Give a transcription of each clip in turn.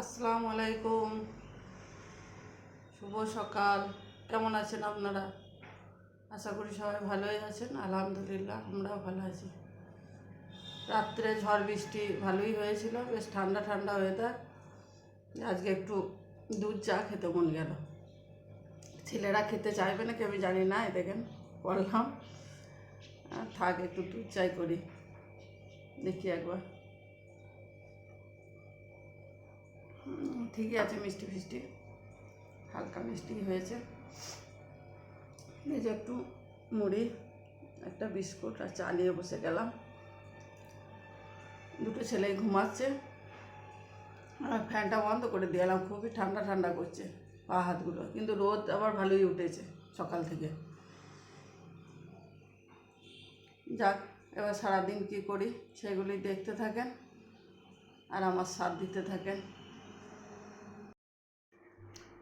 আসসালামু আলাইকুম। শুভ সকাল। কেমন আছেন আপনারা? আশা করি সবাই ভালোই আছেন। আলহামদুলিল্লাহ, আমরাও ভালো আছি। রাত্রে ঝড় বৃষ্টি ভালোই হয়েছিল। বেশ ঠান্ডা ঠান্ডা ওয়েদার আজকে একটু দুধ চা খেতে মন গেল। ছেলেরা খেতে চাইবে নাকি আমি জানি না এ দেখেন করলাম থাক, একটু দুধ চাই করি। দেখি একবার। ঠিকই আছে, মিষ্টি ফিষ্টি। হালকা মিষ্টি হয়েছে। এই যে একটু মুড়ি, একটা বিস্কুট আর চা নিয়ে বসে গেলাম। দুটো ছেলে ঘুমাচ্ছে। আর ফ্যানটা বন্ধ করে দিয়ে এলাম, খুবই ঠান্ডা ঠান্ডা করছে পা হাতগুলো। কিন্তু রোদ আবার ভালোই উঠেছে সকাল থেকে। যাক, এবার সারাদিন কী করি সেগুলি দেখতে থাকেন। আর আমার সাথ দিতে থাকেন।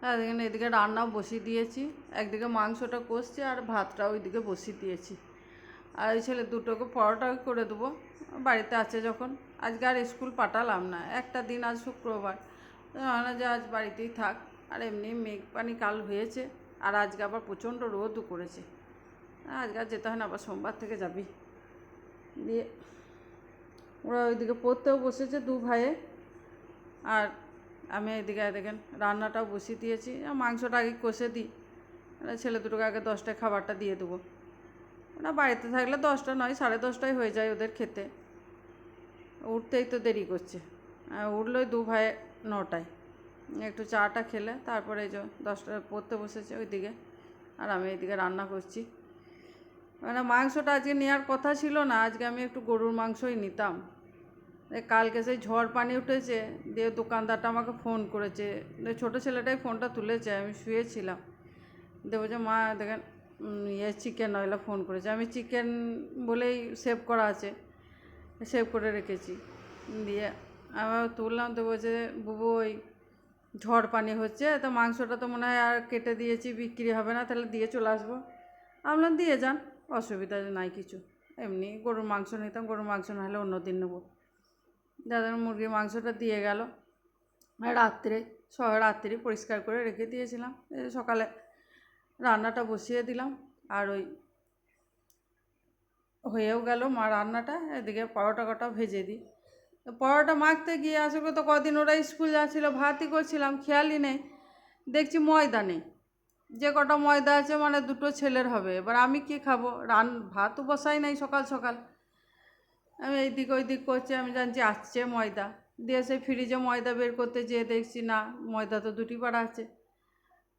আর দেখেন, এদিকে রান্নাও বসিয়ে দিয়েছি। একদিকে মাংসটা কষছে আর ভাতটা ওইদিকে বসিয়ে দিয়েছি। আর এই ছেলে দুটোকে পরোটা করে দেবো। বাড়িতে আছে যখন। আজকে আর স্কুল পাঠালাম না। একটা দিন আজ শুক্রবার। যে আজ বাড়িতেই থাক। আর এমনি মেঘ পানি কাল হয়েছে। আর আজকে আবার প্রচণ্ড রোদও করেছে। আজকে আর যেতে হয় না, আবার সোমবার থেকে যাবি। দিয়ে ওরা ওইদিকে পড়তেও বসেছে দু ভাইয়ে। আর আমি এদিকে দেখেন, রান্নাটাও বসিয়ে দিয়েছি। মাংসটা আগে কষে দিই। ছেলে দুটোকে আগে দশটায় খাবারটা দিয়ে দেবো। ওরা বাড়িতে থাকলে দশটা নয়, সাড়ে দশটায় হয়ে যায় ওদের খেতে। উঠতেই তো দেরি করছে। উঠলোই দু ভাই নটায়। একটু চাটা খেলে, তারপরে এই যে দশটায় পড়তে বসেছে ওইদিকে। আর আমি এইদিকে রান্না করছি। মানে মাংসটা আজকে নেওয়ার কথা ছিল না, আজকে আমি একটু গরুর মাংসই নিতাম। কালকে সেই ঝড় পানি উঠেছে, দিয়ে দোকানদারটা আমাকে ফোন করেছে। ছোটো ছেলেটাই ফোনটা তুলেছে, আমি শুয়েছিলাম। দিয়ে বলছে মা দেখেন ইয়ে চিকেন নয়লা ফোন করেছে। আমি চিকেন বলেই সেভ করা আছে সেভ করে রেখেছি। দিয়ে আবার তুললাম তো বলছে বুবু ওই ঝড় পানি হচ্ছে, তো মাংসটা তো মনে হয় আর কেটে দিয়েছি, বিক্রি হবে না, তাহলে দিয়ে চলে আসব। আমি দিয়ে যান, অসুবিধা নাই কিছু। এমনি গরুর মাংস নিতাম, গরুর মাংস না হলে অন্য দিন নেব। দাদার মুরগির মাংসটা দিয়ে গেল। রাত্রে রাত্রি পরিষ্কার করে রেখে দিয়েছিলাম। সকালে রান্নাটা বসিয়ে দিলাম। আর ওই হয়েও গেল মা রান্নাটা। এদিকে পরোটা কটা ভেজে দিই। তো পরোটা মাখতে গিয়ে আসলে তো কদিন ওরা স্কুল যাচ্ছিল, ভাতই করছিলাম, খেয়ালই নেই। দেখছি ময়দা নেই। যে কটা ময়দা আছে মানে দুটো ছেলের হবে। এবার আমি কি খাব? রান ভাতও বসাই নাই সকাল সকাল। আমি এই দিক ওই দিক করছি, আমি জানছি আসছে ময়দা। দিয়ে সেই ফ্রিজে ময়দা বের করতে যেয়ে দেখছি, না, ময়দা তো দুটি পাড়া আছে।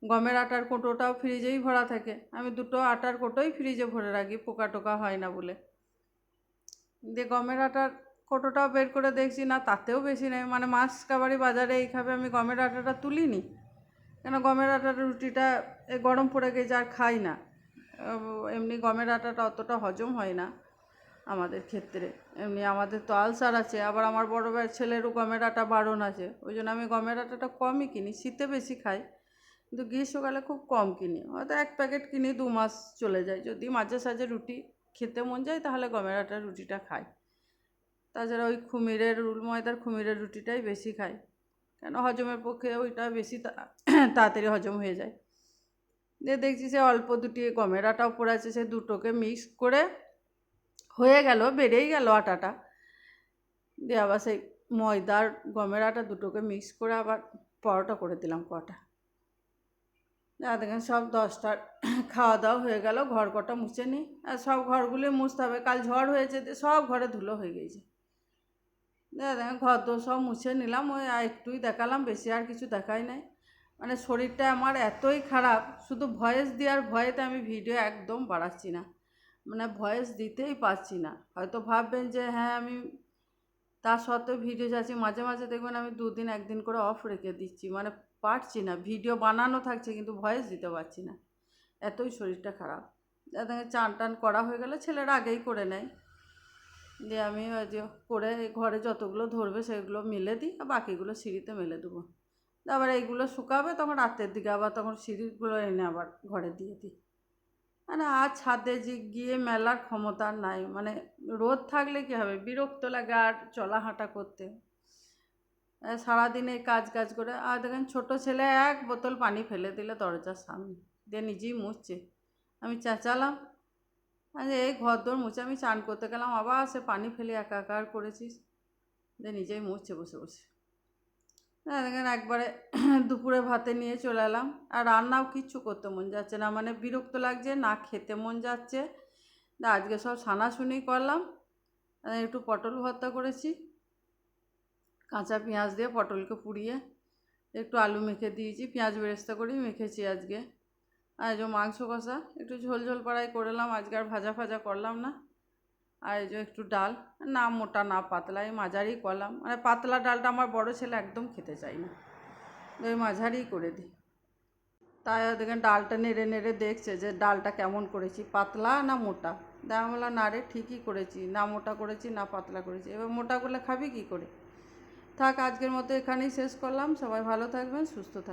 গমের আটার কোটোটাও ফ্রিজেই ভরা থাকে। আমি দুটো আটার কোটোই ফ্রিজে ভরে রাখি, পোকা টোকা হয় না বলে। দিয়ে গমের আটার কোটোটাও বের করে দেখছি, না, তাতেও বেশি নেই। মানে মাছ কাবারি বাজারে এইভাবে আমি গমের আটাটা তুলিনি। কেন গমের আটার রুটিটা গরম পড়ে গেছে আর খাই না। এমনি গমের আটাটা অতটা হজম হয় না। আমাদের ক্ষেত্রে। এমনি আমাদের তো আলসার আছে, আবার আমার বড় ছেলেরও গমের আটা বারণ আছে। ওই জন্য আমি গমের আটাটা কমই কিনি, শীতে বেশি খাই। কিন্তু গ্রীষ্মকালে খুব কম কিনি। হয়তো এক প্যাকেট কিনি, দু মাস চলে যায়। যদি মাঝে সাঝে রুটি খেতে মন যায়, তাহলে গমের আটার রুটিটা খাই। তাছাড়া ওই খুমিরের, রুল ময়দার খুমিরের রুটিটাই বেশি খাই। কেন হজমের পক্ষে ওইটা বেশি তাড়াতাড়ি হজম হয়ে যায়। দিয়ে দেখছি সে অল্প দুটি গমের আটাও পড়ে আছে, সে দুটোকে মিক্স করে হয়ে গেল, বেড়েই গেল আটাটা। দিয়ে আবার সেই ময়দার গমের আটা দুটোকে মিক্স করে আবার পরোটা করে দিলাম কটা। দেখেন সব দশটার খাওয়া দাওয়া হয়ে গেল, ঘর কটা মুছে নিই। আর সব ঘরগুলি মুছতে হবে, কাল ঝড় হয়েছে সব ঘরে ধুলো হয়ে গেছে। দেখেন ঘর তো সব মুছে নিলাম, ওই একটুই দেখালাম, বেশি আর কিছু দেখাই নাই। মানে শরীরটা আমার এতই খারাপ, শুধু ভয়েস দেওয়ার ভয়েতে আমি ভিডিও একদম বাড়াচ্ছি না। মানে ভয়েস দিতেই পারছি না। হয়তো ভাববেন যে হ্যাঁ আমি তার সত্ত্বেও ভিডিও যাচ্ছি মাঝে মাঝে দেখবেন আমি দুদিন, একদিন করে অফ রেখে দিচ্ছি। মানে পারছি না। ভিডিও বানানো থাকছে, কিন্তু ভয়েস দিতে পারছি না। এতই শরীরটা খারাপ। দেখে চান টান করা হয়ে গেলে ছেলেরা আগেই করে নেয়। দিয়ে আমি যে করে ঘরে যতগুলো ধরবে, সেগুলো মেলে দিই আর বাকিগুলো সিঁড়িতে মেলে দেবো। আবার এইগুলো শুকাবে, তখন রাতের দিকে আবার তখন সিঁড়িগুলো এনে আবার ঘরে দিয়ে দিই। মানে আর ছাদে যে গিয়ে মেলার ক্ষমতা নাই মানে রোদ থাকলে কী হবে? বিরক্ত লাগে আর চলা হাঁটা করতে সারাদিনে কাজ কাজ করে, আর দেখেন ছোটো ছেলে এক বোতল পানি ফেলে দিলে দরজার সামনে। দিয়ে নিজেই মুছছে। আমি চেঁচালাম, আরে এই ঘর দোর মুছে আমি চান করতে গেলাম, আবার সে পানি ফেলে একাকার করেছিস? দিয়ে নিজেই মুছছে বসে বসে। দেখেন একবারে দুপুরে ভাতে নিয়ে চলে এলাম। আর রান্নাও কিচ্ছু করতে মন যাচ্ছে না মানে বিরক্ত লাগছে, না খেতে মন যাচ্ছে। আজকে সব সানাসুনি করলাম। একটু পটল ভর্তা করেছি। কাঁচা পেঁয়াজ দিয়ে পটলকে পুড়িয়ে একটু আলু মেখে দিয়েছি, পেঁয়াজ বেরেস্তা করেই মেখেছি আজকে। আর যে মাংস কষা, একটু ঝোল ঝোল পাড়াই করলাম আজকে আর ভাজা ফাজা করলাম না। আর একটু ডাল, না মোটা, না পাতলা, এই মাঝারি করলাম। মানে পাতলা ডালটা আমার বড় ছেলে একদম খেতে চাই না। ওই মাঝারি করে দিই। তাই দেখেন ডালটা নেড়ে নেড়ে দেখছে যে ডালটা কেমন করেছি, পাতলা না মোটা? দেখা বললাম, না রে, ঠিকই করেছি। না মোটা করেছি, না পাতলা করেছি। এবার মোটা করলে খাবি কী করে? থাক, আজকের মতো এখানেই শেষ করলাম। সবাই ভালো থাকবেন, সুস্থ থাকবেন।